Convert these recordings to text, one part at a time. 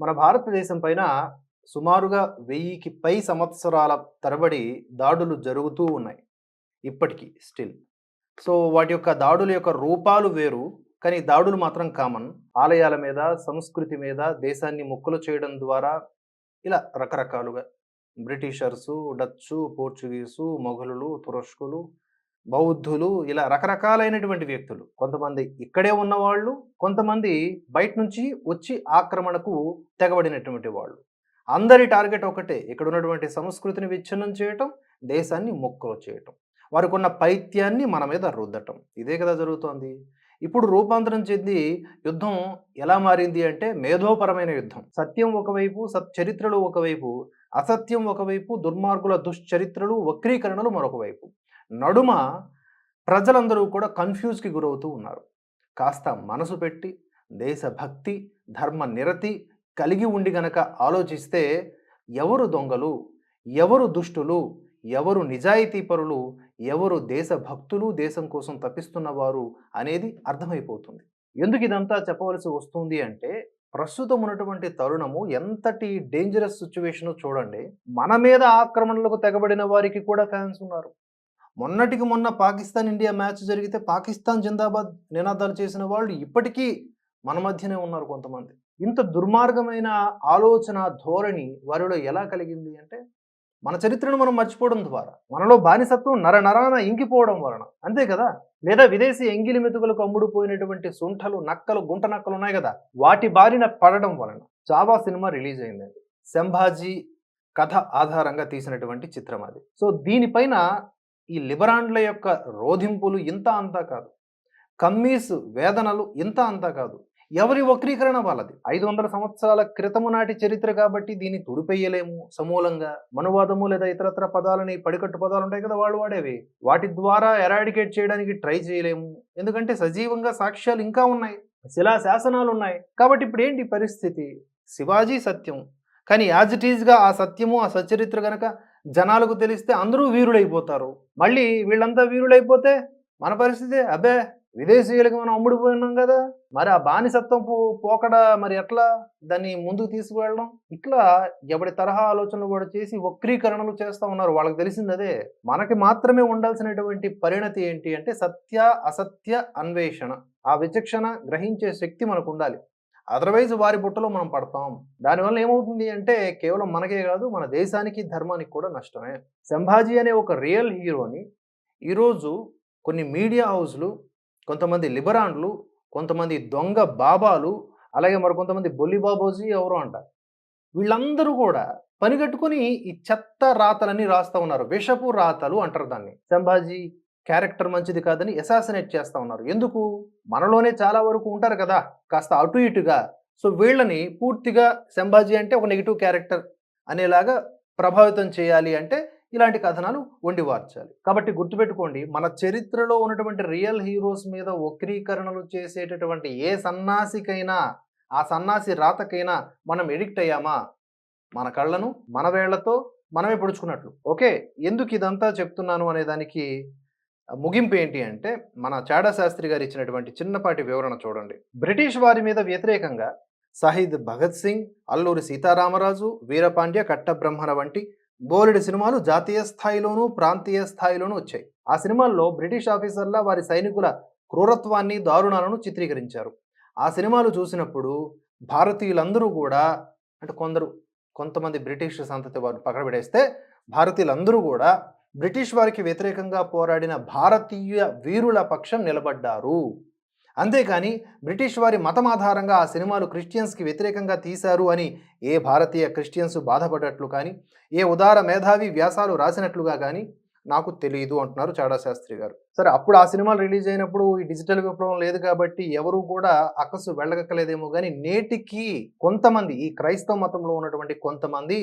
మన భారతదేశం పైన సుమారుగా వెయ్యికి పై సంవత్సరాల తరబడి దాడులు జరుగుతూ ఉన్నాయి. ఇప్పటికీ స్టిల్. సో వాటి యొక్క దాడుల యొక్క రూపాలు వేరు కానీ దాడులు మాత్రం కామన్. ఆలయాల మీద సంస్కృతి మీద దేశాన్ని ముక్కలు చేయడం ద్వారా ఇలా రకరకాలుగా బ్రిటిషర్సు డచ్చు పోర్చుగీసు మొఘలులు తురష్కులు బౌద్ధులు ఇలా రకరకాలైనటువంటి వ్యక్తులు. కొంతమంది ఇక్కడే ఉన్నవాళ్ళు కొంతమంది బయట నుంచి వచ్చి ఆక్రమణకు తెగబడినటువంటి వాళ్ళు. అందరి టార్గెట్ ఒకటే ఇక్కడ ఉన్నటువంటి సంస్కృతిని విచ్ఛిన్నం చేయటం దేశాన్ని మొక్కలు చేయటం. వారికి ఉన్న పైత్యాన్ని మన మీద రుద్దటం. ఇదే కదా జరుగుతోంది. ఇప్పుడు రూపాంతరం చెంది యుద్ధం ఎలా మారింది అంటే మేధోపరమైన యుద్ధం. సత్యం ఒకవైపు సచ్చరిత్రలు ఒకవైపు అసత్యం ఒకవైపు దుర్మార్గుల దుశ్చరిత్రలు వక్రీకరణలు మరొక వైపు నడుమ ప్రజలందరూ కూడా కన్ఫ్యూజ్కి గురవుతూ ఉన్నారు. కాస్త మనసు పెట్టి దేశభక్తి ధర్మ నిరతి కలిగి ఉండి గనక ఆలోచిస్తే ఎవరు దొంగలు ఎవరు దుష్టులు ఎవరు నిజాయితీపరులు ఎవరు దేశభక్తులు దేశం కోసం తప్పిస్తున్నవారు అనేది అర్థమైపోతుంది. ఎందుకు ఇదంతా చెప్పవలసి వస్తుంది అంటే ప్రస్తుతం ఉన్నటువంటి తరుణము ఎంతటి డేంజరస్ సిచ్యువేషన్ చూడండి. మన మీద ఆక్రమణలకు తెగబడిన వారికి కూడా ఫ్యాన్స్ ఉన్నారు. మొన్నటికి మొన్న పాకిస్తాన్ ఇండియా మ్యాచ్ జరిగితే పాకిస్తాన్ జిందాబాద్ నినాదాలు చేసిన వాళ్ళు ఇప్పటికీ మన మధ్యనే ఉన్నారు కొంతమంది. ఇంత దుర్మార్గమైన ఆలోచన ధోరణి వారిలో ఎలా కలిగింది అంటే మన చరిత్రను మనం మర్చిపోవడం ద్వారా మనలో బానిసత్వం నర నరాన ఇంకిపోవడం వలన. అంతే కదా? లేదా విదేశీ ఎంగిలి మెతుకులకు అమ్ముడుపోయినటువంటి సుంఠలు నక్కలు గుంట నక్కలు ఉన్నాయి కదా? వాటి బారిన పడడం వలన. చావా సినిమా రిలీజ్ అయిందండి. సంభాజీ కథ ఆధారంగా తీసినటువంటి చిత్రం అది. సో దీనిపైన ఈ లిబరాండ్ల యొక్క రోధింపులు ఇంత అంతా కాదు. కమ్మీస్ వేదనలు ఇంత అంతా కాదు. ఎవరి వక్రీకరణ వాళ్ళది? ఐదు వందల సంవత్సరాల క్రితము నాటి చరిత్ర కాబట్టి దీన్ని తుడిపెయ్యలేము సమూలంగా. మనువాదము లేదా ఇతరత్ర పదాలని పడికట్టు పదాలు ఉంటాయి కదా వాళ్ళు వాడేవి. వాటి ద్వారా ఎరాడికేట్ చేయడానికి ట్రై చేయలేము. ఎందుకంటే సజీవంగా సాక్ష్యాలు ఇంకా ఉన్నాయి. శిలా శాసనాలు ఉన్నాయి. కాబట్టి ఇప్పుడు ఏంటి పరిస్థితి? శివాజీ సత్యం. కానీ యాజ్ ఇట్ ఈజ్గా ఆ సత్యము ఆ సచరిత్ర గనక జనాలకు తెలిస్తే అందరూ వీరులైపోతారు. మళ్ళీ వీళ్ళంతా వీరులైపోతే మన పరిస్థితి అబ్బే విదేశీయులకు మనం అమ్ముడిపోయినాం కదా. మరి ఆ బానిసత్వం పోకడ మరి ఎట్లా? దాన్ని ముందుకు తీసుకువెళ్ళడం. ఇట్లా ఎవడి తరహా ఆలోచనలు కూడా చేసి వక్రీకరణలు చేస్తూ ఉన్నారు. వాళ్ళకి తెలిసింది అదే. మనకి మాత్రమే ఉండాల్సినటువంటి పరిణతి ఏంటి అంటే సత్య అసత్య అన్వేషణ. ఆ విచక్షణ గ్రహించే శక్తి మనకు ఉండాలి. అదర్వైజ్ వారి బుట్టలో మనం పడతాం. దానివల్ల ఏమవుతుంది అంటే కేవలం మనకే కాదు మన దేశానికి ధర్మానికి కూడా నష్టమే. సంభాజీ అనే ఒక రియల్ హీరోని ఈరోజు కొన్ని మీడియా హౌస్లు కొంతమంది లిబరాండ్లు కొంతమంది దొంగ బాబాలు అలాగే మరి కొంతమంది బొల్లి బాబోజీ ఎవరు అంటారు వీళ్ళందరూ కూడా పని కట్టుకొని ఈ చెత్త రాతలన్నీ రాస్తా ఉన్నారు. విషపు రాతలు అంటారు దాన్ని. సంభాజీ క్యారెక్టర్ మంచిది కాదని ఎసాసినేట్ చేస్తూ ఉన్నారు. ఎందుకు? మనలోనే చాలా వరకు ఉంటారు కదా కాస్త అటు ఇటుగా. సో వీళ్ళని పూర్తిగా సంభాజీ అంటే ఒక నెగిటివ్ క్యారెక్టర్ అనేలాగా ప్రభావితం చేయాలి అంటే ఇలాంటి కథనాలు వండి వార్చాలి. కాబట్టి గుర్తుపెట్టుకోండి మన చరిత్రలో ఉన్నటువంటి రియల్ హీరోస్ మీద వక్రీకరణలు చేసేటటువంటి ఏ సన్నాసికైనా ఆ సన్నాసి రాతకైనా మనం ఎడిక్ట్ అయ్యామా? మన కళ్ళను మన వేళ్ళతో మనమే పొడుచుకున్నట్లు. ఓకే ఎందుకు ఇదంతా చెప్తున్నాను అనే దానికి ముగింపు ఏంటి అంటే మన చాడా శాస్త్రి గారు ఇచ్చినటువంటి చిన్నపాటి వివరణ చూడండి. బ్రిటిష్ వారి మీద వ్యతిరేకంగా సహీద్ భగత్ సింగ్ అల్లూరి సీతారామరాజు వీరపాండ్య కట్టబ్రహ్మణ వంటి బోలెడు సినిమాలు జాతీయ స్థాయిలోనూ ప్రాంతీయ స్థాయిలోనూ వచ్చాయి. ఆ సినిమాల్లో బ్రిటిష్ ఆఫీసర్ల వారి సైనికుల క్రూరత్వాన్ని దారుణాలను చిత్రీకరించారు. ఆ సినిమాలు చూసినప్పుడు భారతీయులందరూ కూడా అంటే కొందరు కొంతమంది బ్రిటిష్ సంతతి వారు పక్కన పెడేస్తే భారతీయులందరూ కూడా బ్రిటిష్ వారికి వ్యతిరేకంగా పోరాడిన భారతీయ వీరుల పక్షం నిలబడ్డారు. అంతేకాని బ్రిటిష్ వారి మతం ఆధారంగా ఆ సినిమాలు క్రిస్టియన్స్కి వ్యతిరేకంగా తీశారు అని ఏ భారతీయ క్రిస్టియన్స్ బాధపడ్డట్లు కానీ ఏ ఉదార మేధావి వ్యాసాలు రాసినట్లుగా కానీ నాకు తెలియదు అంటున్నారు చాడా శాస్త్రి గారు. సరే అప్పుడు ఆ సినిమాలు రిలీజ్ అయినప్పుడు ఈ డిజిటల్ విప్లవం లేదు కాబట్టి ఎవరు కూడా అక్కసు వెళ్ళగక్కలేదేమో కానీ నేటికి కొంతమంది ఈ క్రైస్తవ మతంలో ఉన్నటువంటి కొంతమంది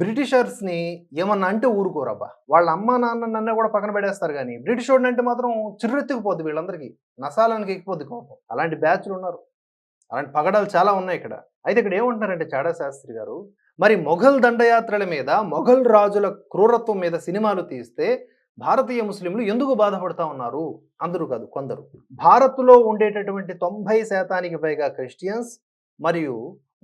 బ్రిటిషర్స్ని ఏమన్నా అంటే ఊరుకోరబ్బా. వాళ్ళ అమ్మ నాన్న నన్ను కూడా పక్కన పెడేస్తారు కానీ బ్రిటిష్ వాడిని అంటే మాత్రం చిర్రెత్తుకుపోద్ది వీళ్ళందరికీ. నసాలానికి ఎక్కిపోద్ది కోపం. అలాంటి బ్యాచ్లు ఉన్నారు. అలాంటి పగడాలు చాలా ఉన్నాయి ఇక్కడ. అయితే ఇక్కడ ఏమంటున్నారంటే చాడా శాస్త్రి గారు మరి మొఘల్ దండయాత్రల మీద మొఘల్ రాజుల క్రూరత్వం మీద సినిమాలు తీస్తే భారతీయ ముస్లింలు ఎందుకు బాధపడతా ఉన్నారు? అందరూ కాదు కొందరు. భారత్లో ఉండేటటువంటి తొంభై శాతానికి పైగా క్రిస్టియన్స్ మరియు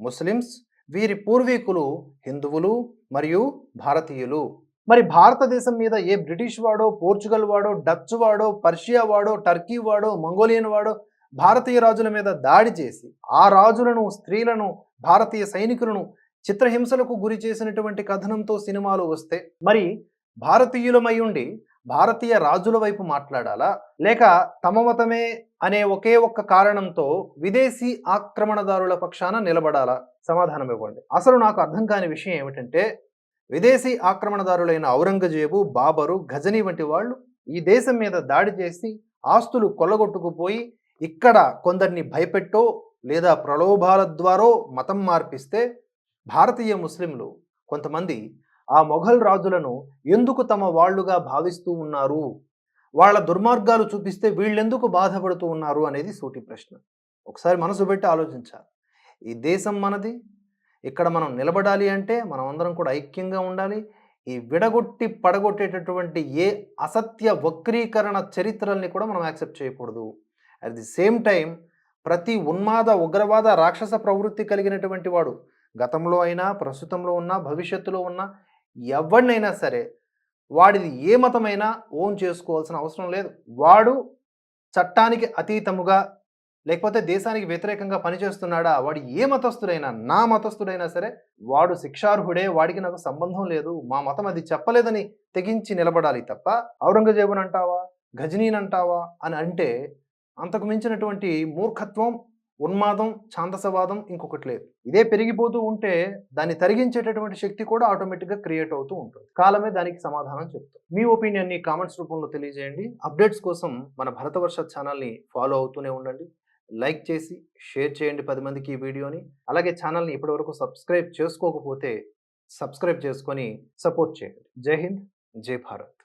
ముస్లిమ్స్ వీరి పూర్వీకులు హిందువులు మరియు భారతీయులు. మరి భారతదేశం మీద ఏ బ్రిటిష్ వాడో పోర్చుగల్ వాడో డచ్ వాడో పర్షియా వాడో టర్కీ వాడో మంగోలియన్ వాడో భారతీయ రాజుల మీద దాడి చేసి ఆ రాజులను స్త్రీలను భారతీయ సైనికులను చిత్రహింసలకు గురి చేసినటువంటి కథనంతో సినిమాలు వస్తే మరి భారతీయులమై ఉండి భారతీయ రాజుల వైపు మాట్లాడాలా? లేక తమ మతమే అనే ఒకే ఒక్క కారణంతో విదేశీ ఆక్రమణదారుల పక్షాన నిలబడాలా? సమాధానం ఇవ్వండి. అసలు నాకు అర్థం కాని విషయం ఏమిటంటే విదేశీ ఆక్రమణదారులైన ఔరంగజేబు బాబరు గజనీ వంటి వాళ్ళు ఈ దేశం మీద దాడి చేసి ఆస్తులు కొల్లగొట్టుకుపోయి ఇక్కడ కొందరిని భయపెట్టో లేదా ప్రలోభాల ద్వారో మతం మార్పిస్తే భారతీయ ముస్లింలు కొంతమంది ఆ మొఘల్ రాజులను ఎందుకు తమ వాళ్ళుగా భావిస్తూ ఉన్నారు? వాళ్ళ దుర్మార్గాలు చూపిస్తే వీళ్ళెందుకు బాధపడుతూ ఉన్నారు అనేది సూటి ప్రశ్న. ఒకసారి మనసు పెట్టి ఆలోచించాలి. ఈ దేశం మనది ఇక్కడ మనం నిలబడాలి అంటే మనం అందరం కూడా ఐక్యంగా ఉండాలి. ఈ విడగొట్టి పడగొట్టేటటువంటి ఏ అసత్య వక్రీకరణ చరిత్రల్ని కూడా మనం యాక్సెప్ట్ చేయకూడదు. అట్ ది సేమ్ టైం ప్రతి ఉన్మాద ఉగ్రవాద రాక్షస ప్రవృత్తి కలిగినటువంటి వాడు గతంలో అయినా ప్రస్తుతంలో ఉన్నా భవిష్యత్తులో ఉన్నా ఎవరినైనా సరే వాడిది ఏ మతమైనా ఓన్ చేసుకోవాల్సిన అవసరం లేదు. వాడు చట్టానికి అతీతముగా లేకపోతే దేశానికి వ్యతిరేకంగా పనిచేస్తున్నాడా వాడు ఏ మతస్థుడైనా నా మతస్థుడైనా సరే వాడు శిక్షార్హుడే వాడికి నాకు సంబంధం లేదు మా మతం అది చెప్పలేదని తెగించి నిలబడాలి తప్ప ఔరంగజేబుని అంటావా గజనీని అంటావా అని అంటే అంతకు మించినటువంటి మూర్ఖత్వం ఉన్మాదం ఛాందసవాదం ఇంకొకటి లేదు. ఇదే పెరిగిపోతూ ఉంటే దాన్ని తరిగించేటటువంటి శక్తి కూడా ఆటోమేటిక్గా క్రియేట్ అవుతూ ఉంటుంది. కాలమే దానికి సమాధానం చెప్తాం మీ ఒపీనియన్ని కామెంట్స్ రూపంలో తెలియజేయండి. అప్డేట్స్ కోసం మన భరతవర్ష ఛానల్ని ఫాలో అవుతూనే ఉండండి. లైక్ చేసి షేర్ చేయండి పది మందికి ఈ వీడియోని. అలాగే ఛానల్ని ఇప్పటివరకు సబ్స్క్రైబ్ చేసుకోకపోతే సబ్స్క్రైబ్ చేసుకొని సపోర్ట్ చేయండి. జై హింద్ జై భారత్.